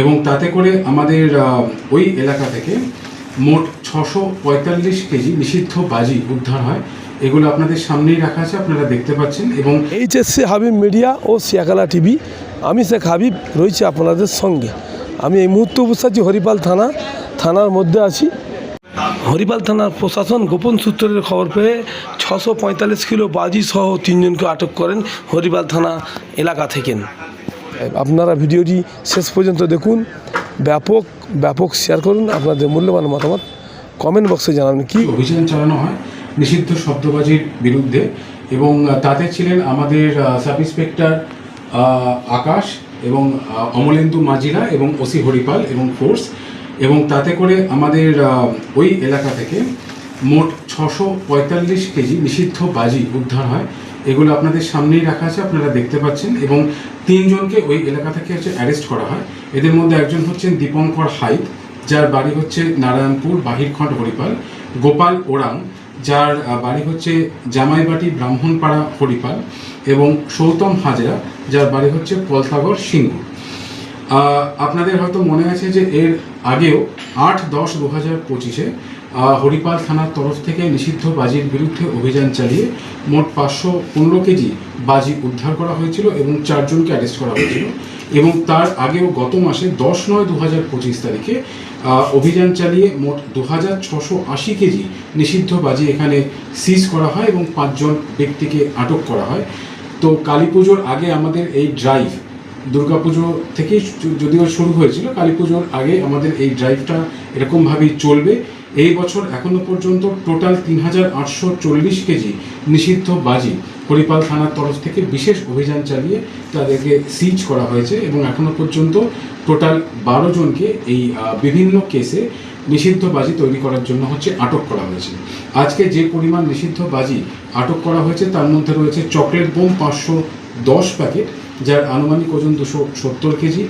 এবং তাতে করে আমাদের ওই এলাকা থেকে মোট ছশো পঁয়তাল্লিশ কেজি নিষিদ্ধ বাজি উদ্ধার হয়। এগুলো আপনাদের সামনেই রাখা আছে, আপনারা দেখতে পাচ্ছেন এবং এইচএসসি হাবিব মিডিয়া ও সিয়াকালা টিভি, আমি শেখ হাবিব, রয়েছি আপনাদের সঙ্গে। আমি এই মুহূর্তে উপস্থিত আছি হরিপাল থানা, থানার মধ্যে আছি। হরিপাল থানার প্রশাসন গোপন সূত্রের খবর পেয়ে ছশো পঁয়তাল্লিশ কিলো বাজি সহ তিনজনকে আটক করেন হরিপাল থানা এলাকা থেকে। আপনারা ভিডিওটি শেষ পর্যন্ত দেখুন, ব্যাপক ব্যাপক শেয়ার করুন, আপনাদের মূল্যবান মতামত কমেন্ট বক্সে জানাবেন কি কি। অভিযান চালানো হয় নিষিদ্ধ শব্দবাজির বিরুদ্ধে এবং তাতে ছিলেন আমাদের সাব ইন্সপেক্টর আকাশ এবং অমলেন্দু মাজিরা এবং ওসি হরিপাল এবং ফোর্স এবং তাতে করে আমাদের ওই এলাকা থেকে মোট ছশো পঁয়তাল্লিশ কেজি নিষিদ্ধ বাজি উদ্ধার হয়। এগুলো আপনাদের সামনেই রাখা আছে, আপনারা দেখতে পাচ্ছেন। এবং তিনজনকে ওই এলাকা থেকে হচ্ছে অ্যারেস্ট করা হয়। এদের মধ্যে একজন হচ্ছেন দীপঙ্কর হাইত, যার বাড়ি হচ্ছে নারায়ণপুর, বাহিরখণ্ড, হরিপাল। গোপাল ওরাং, যার বাড়ি হচ্ছে জামাইবাটি, ব্রাহ্মণপাড়া, হরিপাল। এবং সৌতম হাজরা, যার বাড়ি হচ্ছে পলতাগড় সিংহ আপনাদের হয়তো মনে আছে যে এর আগেও আট দশ দু হাজার পঁচিশে হরিপাল থানার তরফ থেকে নিষিদ্ধ বাজির বিরুদ্ধে অভিযান চালিয়ে মোট পাঁচশো পনেরো কেজি বাজি উদ্ধার করা হয়েছিল এবং চারজনকে অ্যারেস্ট করা হয়েছিল। এবং তার আগেও গত মাসে দশ নয় দু হাজার পঁচিশ তারিখে অভিযান চালিয়ে মোট দু হাজার ছশো আশি কেজি নিষিদ্ধ বাজি এখানে সিজ করা হয় এবং পাঁচজন ব্যক্তিকে আটক করা হয়। তো কালী পুজোর আগে আমাদের এই ড্রাইভ দুর্গাপুজো থেকেই যদিও শুরু হয়েছিল, কালী পুজোর আগে আমাদের এই ড্রাইভটা এরকমভাবেই চলবে। এই বছর এখনও পর্যন্ত টোটাল তিন হাজার আটশো চল্লিশ কেজি নিষিদ্ধ বাজি হরিপাল থানার তরফ থেকে বিশেষ অভিযান চালিয়ে তাদেরকে সিজ করা হয়েছে এবং এখনও পর্যন্ত টোটাল বারো জনকে এই বিভিন্ন কেসে নিষিদ্ধ বাজি তৈরি করার জন্য হচ্ছে আটক করা হয়েছে। আজকে যে পরিমাণ নিষিদ্ধ বাজি আটক করা হয়েছে তার মধ্যে রয়েছে চকলেট বোম পাঁচশো দশ প্যাকেট, যার আনুমানিক ওজন দুশো সত্তর কেজি,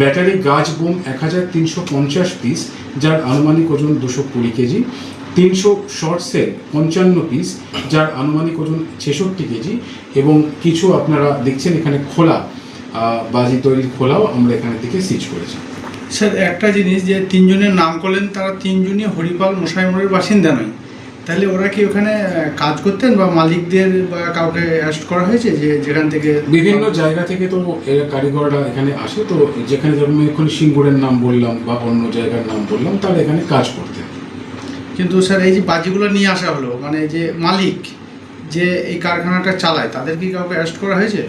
ব্যাটারি গাছ বোম এক হাজার তিনশো পঞ্চাশ পিস যার আনুমানিক ওজন দুশো কুড়ি কেজি, তিনশো শর্ট সেল পঞ্চান্ন পিস যার আনুমানিক ওজন ছেষট্টি কেজি এবং কিছু আপনারা দেখছেন এখানে খোলা বাজি তৈরির খোলাও আমরা এখানে থেকে সিজ করেছি। স্যার, একটা জিনিস যে তিনজনের নাম করলেন, তারা তিনজনই হরিপাল মশাইমুড়ের বাসিন্দা নয়। তাহলে ওরা কি ওখানে কাজ করতেন বা মালিকদের বা কাউকে অ্যারেস্ট করা হয়েছে যে যেখান থেকে বিভিন্ন জায়গা থেকে তো এর কারিগররা এখানে আসে তো যেখানে যেমন এখন সিঙ্গুরের নাম বললাম বা অন্য জায়গার নাম বললাম তারা এখানে কাজ করতেন। কিন্তু স্যার এই যে বাজিগুলো নিয়ে আসা হলো মানে যে মালিক যে এই কারখানাটা চালায় তাদের কি কাউকে অ্যারেস্ট করা হয়েছে?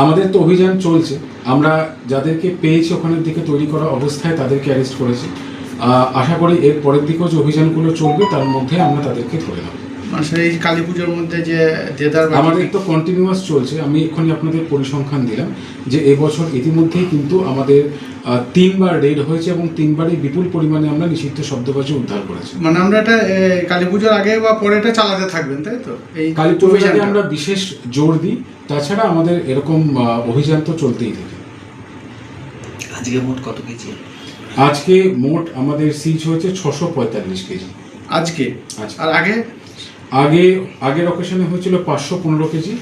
আমাদের তো অভিযান চলছে আমরা যাদেরকে পেয়েছি ওখানের দিকে তৈরি করা অবস্থায় তাদেরকে অ্যারেস্ট করেছি। আশা করি এর পরের দিকেও যে অভিযানগুলো চলবে তার মধ্যে আমরা তাদেরকে ধরে নেব। মানে এই যে কালী পুজোর মধ্যে যে দেদার বাজি- আমাদের তো কন্টিনিউয়াস চলছে। আমি এক্ষুনি আপনাদের পরিসংখ্যান দিলাম যে এবছর ইতিমধ্যেই কিন্তু আমাদের তিনবার রেড হয়েছে এবং তিনবারই বিপুল পরিমাণে আমরা নিষিদ্ধ শব্দবাজি উদ্ধার করেছি। মানে আমরা এটা এ, কালী পুজোর আগে বা পরে এটা চালাতে থাকবেন তাই তো? এই কালী পুজোর আগে আমরা বিশেষ জোর দিই তাছাড়া আমাদের এরকম অভিযান তো চলতেই থাকে। আজকে মোট কত কেজি আজকে মোট আমাদের সিজ হয়েছে ছশো পঁয়তাল্লিশ কেজি। আজকে। আর আগে? আগে আগের অকেশনে হয়েছিল পাঁচশো পনেরো কেজি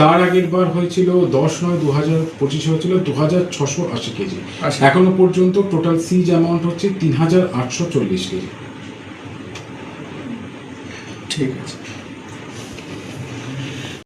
তার আগের বার হয়েছিল দশ নয় দু হাজার পঁচিশে হয়েছিল দু হাজার ছশো আশি কেজি। এখনও পর্যন্ত টোটাল সিজ অ্যামাউন্ট হচ্ছে তিন হাজার আটশো চল্লিশ কেজি। ঠিক আছে।